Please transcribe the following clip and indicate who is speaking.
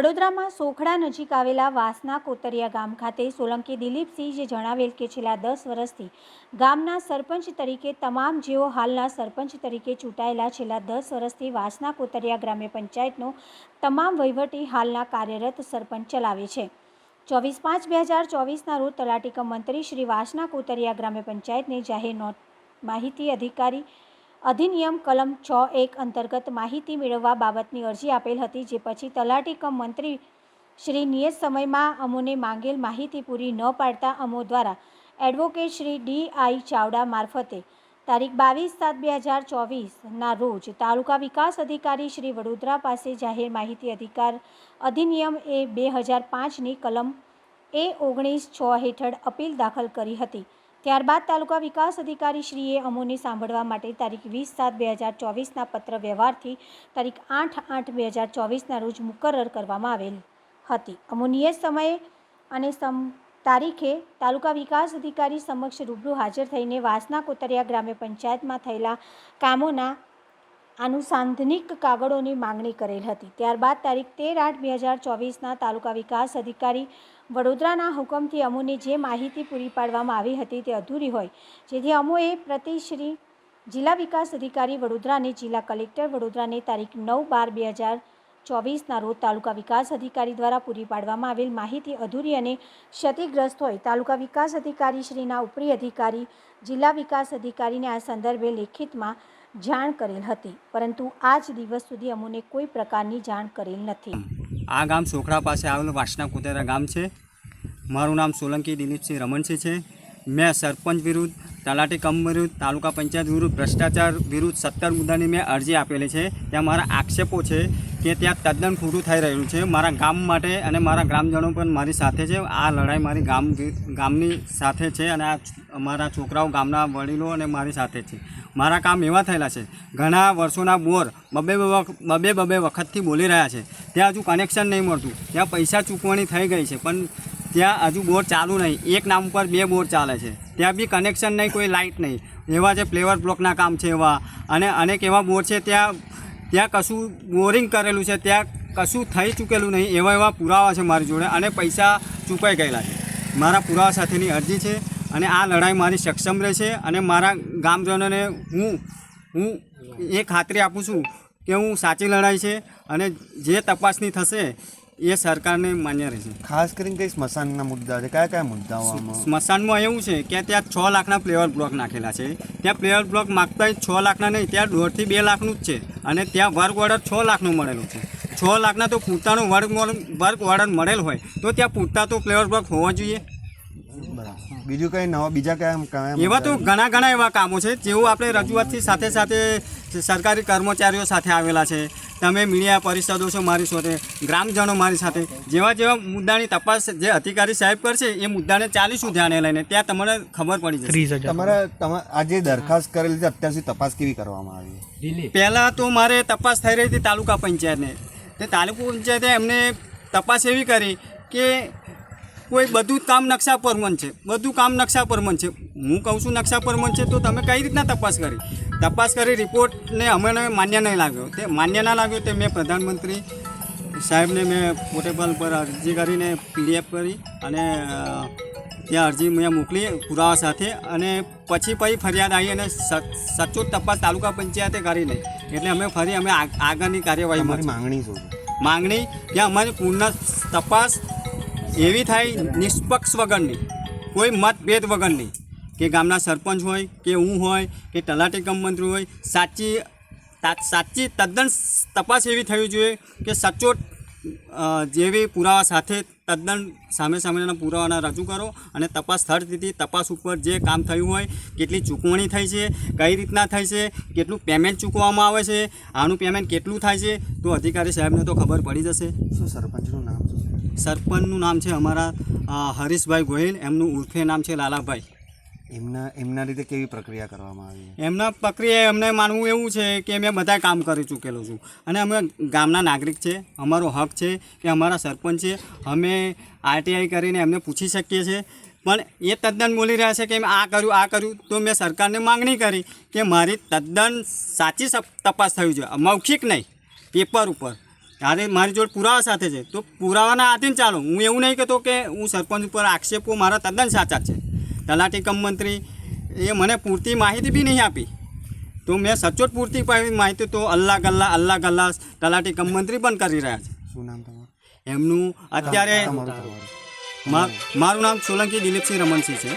Speaker 1: વડોદરામાં સોખડા નજીક આવેલા વાસના કોતરિયા ગામ ખાતે સોલંકી દિલીપસિંહ જણાવેલ કે છેલ્લા દસ વર્ષથી ગામના સરપંચ તરીકે તમામ જેઓ હાલના સરપંચ તરીકે ચૂંટાયેલા છેલ્લા દસ વર્ષથી વાસના કોતરિયા ગ્રામ્ય પંચાયતનો તમામ વહીવટી હાલના કાર્યરત સરપંચ ચલાવે છે. ચોવીસ પાંચ બે હજાર ચોવીસના રોજ તલાટીકમ મંત્રી શ્રી વાસના કોતરિયા ગ્રામ્ય પંચાયતને જાહેર માહિતી અધિકારી અધિનિયમ કલમ છ એક અંતર્ગત માહિતી મેળવવા બાબતની અરજી આપેલ હતી, જે પછી તલાટી કમ મંત્રી શ્રી નિયત સમયમાં અમોને માંગેલ માહિતી પૂરી ન પાડતા અમો દ્વારા advocate Shri D I Chavda મારફતે તારીખ બાવીસ સાત બે હજાર ચોવીસના રોજ તાલુકા વિકાસ અધિકારી શ્રી વડોદરા પાસે જાહેર માહિતી અધિકાર અધિનિયમ એ બે હજાર પાંચની કલમ એ ઓગણીસ છ હેઠળ અપીલ દાખલ કરી હતી. ત્યારબાદ તાલુકા વિકાસ અધિકારી શ્રીએ અમોને સાંભળવા માટે તારીખ વીસ સાત બે હજાર ચોવીસના પત્ર વ્યવહારથી તારીખ આઠ આઠ બે હજાર ચોવીસના રોજ મુકરર કરવામાં આવેલ હતી. અમો નિયત સમયે અને સમ તારીખે તાલુકા વિકાસ અધિકારી સમક્ષ રૂબરૂ હાજર થઈને વાસના કોતરિયા ગ્રામ્ય પંચાયતમાં થયેલા કામોના આનુસાંધનિક કાગળોની માંગણી કરેલ હતી. ત્યારબાદ તારીખ તેર આઠ બે હજાર ચોવીસના તાલુકા વિકાસ અધિકારી વડોદરાના હુકમથી અમુને જે માહિતી પૂરી પાડવામાં આવી હતી તે અધૂરી હોય. જેથી અમુએ પ્રતિ શ્રી જિલ્લા વિકાસ અધિકારી વડોદરાને જિલ્લા કલેક્ટર વડોદરાને તારીખ નવ બાર બે હજાર ચોવીસના રોજ તાલુકા વિકાસ અધિકારી દ્વારા પૂરી પાડવામાં આવેલ માહિતી અધૂરી અને ક્ષતિગ્રસ્ત હોય. તાલુકા વિકાસ અધિકારી શ્રીના ઉપરી અધિકારી જિલ્લા વિકાસ અધિકારીને આ સંદર્ભે લેખિતમાં જાણ કરેલ હતી, પરંતુ આજ દિવસ સુધી અમોને કોઈ પ્રકારની જાણ કરેલ નથી.
Speaker 2: આ ગામ સોખડા પાસે આવેલું વાસના કુતેરા ગામ છે. મારું નામ સોલંકી દિલીપસિંહ રમણસિંહ છે. મેં સરપંચ વિરુદ્ધ, તલાટી કમ વિરુદ્ધ, તાલુકા પંચાયત વિરુદ્ધ, ભ્રષ્ટાચાર વિરુદ્ધ સત્તર મુદ્દાની મેં અરજી આપેલી છે. ત્યાં મારા આક્ષેપો છે કે ત્યાં તદ્દન ખોટું થઈ રહ્યું છે. મારા ગામ માટે અને મારા ગ્રામજનો પણ મારી સાથે છે. આ લડાઈ મારી ગામ ગામની સાથે છે અને આ મારા છોકરાઓ ગામના વડીલો અને મારી સાથે છે. મારા કામ એવા થયેલા છે. ઘણા વર્ષોના બોર બબે બબે બબે વખતથી બોલી રહ્યા છે. ત્યાં હજુ કનેક્શન નહીં મળતું. ત્યાં પૈસા ચૂકવણી થઈ ગઈ છે, પણ ત્યાં હજુ બોર ચાલુ નહીં. એક નામ ઉપર બે બોર ચાલે છે. ત્યાં બી કનેક્શન નહીં, કોઈ લાઇટ નહીં. એવા જે ફ્લેવર બ્લોકના કામ છે એવા. અને અનેક એવા બોર છે, ત્યાં ત્યાં કશું બોરિંગ કરેલું છે, ત્યાં કશું થઈ ચૂકેલું નહીં. એવા એવા પુરાવા છે મારી જોડે અને પૈસા ચૂકાઈ ગયેલા છે. મારા પુરાવા સાથેની અરજી છે. અને આ લડાઈ મારી સક્ષમ રહેશે અને મારા ગામજનોને હું હું એ ખાતરી આપું છું કે હું સાચી લડાઈ છે અને જે તપાસની થશે એ સરકારને માન્ય રહેશે.
Speaker 3: ખાસ કરીને કઈ સ્મશાનના મુદ્દા છે? કયા કયા મુદ્દાઓ
Speaker 2: સ્મશાનમાં એવું છે કે ત્યાં છ લાખના પ્લેયર બ્લોક નાખેલા છે. ત્યાં પ્લેયર બ્લોક માગતા છ લાખના નહીં ત્યાં દોઢથી બે લાખનું જ છે અને ત્યાં વર્ક ઓર્ડર છ લાખનું મળેલું છે. છ લાખના તો પૂરતાનું વર્ક વર્ક ઓર્ડર મળેલ હોય તો ત્યાં પૂરતા તો પ્લેયર બ્લોક હોવા જોઈએ.
Speaker 3: બીજું કઈ નવા બીજા કયા કયા
Speaker 2: એવા તો ઘણા ઘણા એવા કામો છે. જેઓ આપણે રજૂઆતથી સાથે સાથે સરકારી કર્મચારીઓ સાથે આવેલા છે. તમે મીડિયા પરિષદો છો મારી સાથે ગ્રામજનો મારી સાથે. જેવા જેવા મુદ્દાની તપાસ જે અધિકારી સાહેબ કરશે એ મુદ્દાને ચાલીશું ધ્યાને લઈને. ત્યાં તમને ખબર પડી જશે.
Speaker 3: તમારે તમા- આ જે દરખાસ્ત કરેલી છે અત્યાર સુધી તપાસ કેવી કરવામાં આવી?
Speaker 2: પહેલાં તો મારે તપાસ થઈ રહી હતી તાલુકા પંચાયતને. તે તાલુકા પંચાયતે એમને તપાસ એવી કરી કે કોઈ બધું કામ નકશા પરમન છે. બધું કામ નકશા પરમન છે. હું કહું છું નકશા પરમન છે તો તમે કઈ રીતના તપાસ કરી? તપાસ કરી રિપોર્ટને અમને માન્ય નહીં લાગ્યો. તે માન્ય ના લાગ્યો તે મેં પ્રધાનમંત્રી સાહેબને મેં પોર્ટેબલ પર અરજી કરીને પીડીએફ કરી અને ત્યાં અરજી મેં મોકલી પુરાવા સાથે અને પછી પછી ફરિયાદ આવી અને સ- સચોટ તપાસ તાલુકા પંચાયતે કરી નહીં એટલે અમે ફરી અમે આગળની કાર્યવાહી
Speaker 3: માંગણી
Speaker 2: માંગણી કે અમારી પૂર્ણ તપાસ એવી થાય નિષ્પક્ષ વગરની, કોઈ મતભેદ વગરની, કે ગામના સરપંચ હોય, કે હું હોય, કે તલાટી કમ મંત્રી હોય, સાચી સાચી તદ્દન તપાસ એવી થવી જોઈએ કે સચોટ જેવી પુરાવા સાથે તદ્દન સામે સામેના પુરાવાના રજૂ કરો અને તપાસ સ્થળ સ્થિતિ, તપાસ ઉપર જે કામ થયું હોય, કેટલી ચૂકવણી થઈ છે, કઈ રીતના થઈ છે, કેટલું પેમેન્ટ ચૂકવવામાં આવે છે, આનું પેમેન્ટ કેટલું થાય છે, તો અધિકારી સાહેબને તો ખબર પડી જશે.
Speaker 3: શું સરપંચનું નામ છે?
Speaker 2: સરપંચનું નામ છે અમારા હરીશભાઈ ગોહિલ એમનું ઉર્ફે નામ છે લાલાભાઈ.
Speaker 3: એમના એમના રીતે કેવી પ્રક્રિયા કરવામાં આવી
Speaker 2: એમના પ્રક્રિયા એમને માનવું એવું છે કે મેં બધા કામ કરી ચૂકેલો છું. અને અમે ગામના નાગરિક છે અમારો હક છે કે અમારા સરપંચ છે અમે આરટીઆઈ કરીને એમને પૂછી શકીએ છીએ. પણ એ તદ્દન બોલી રહ્યા છે કે મેં આ કર્યું આ કર્યું તો મેં સરકારને માંગણી કરી કે મારી તદ્દન સાચી તપાસ થવી જોઈએ. મૌખિક નહીં પેપર ઉપર. ત્યારે મારી જોડે પુરાવા સાથે છે. તો પુરાવાના આધીન ચાલો. હું એવું નહીં કહેતો કે હું સરપંચ ઉપર આક્ષેપો મારા તદ્દન સાચા છે. તલાટી કમ મંત્રી એ મને પૂરતી માહિતી બી નહીં આપી. તો મેં સચોટ પૂરતી માહિતી તો અલ્લાહ ગલ્લા અલ્લાહ ગલ્લા તલાટી કમ મંત્રી પણ કરી રહ્યા છે.
Speaker 3: શું નામ તમારું?
Speaker 2: એમનું અત્યારે મારું નામ સોલંકી દિલીપસિંહ રમણસિંહ છે.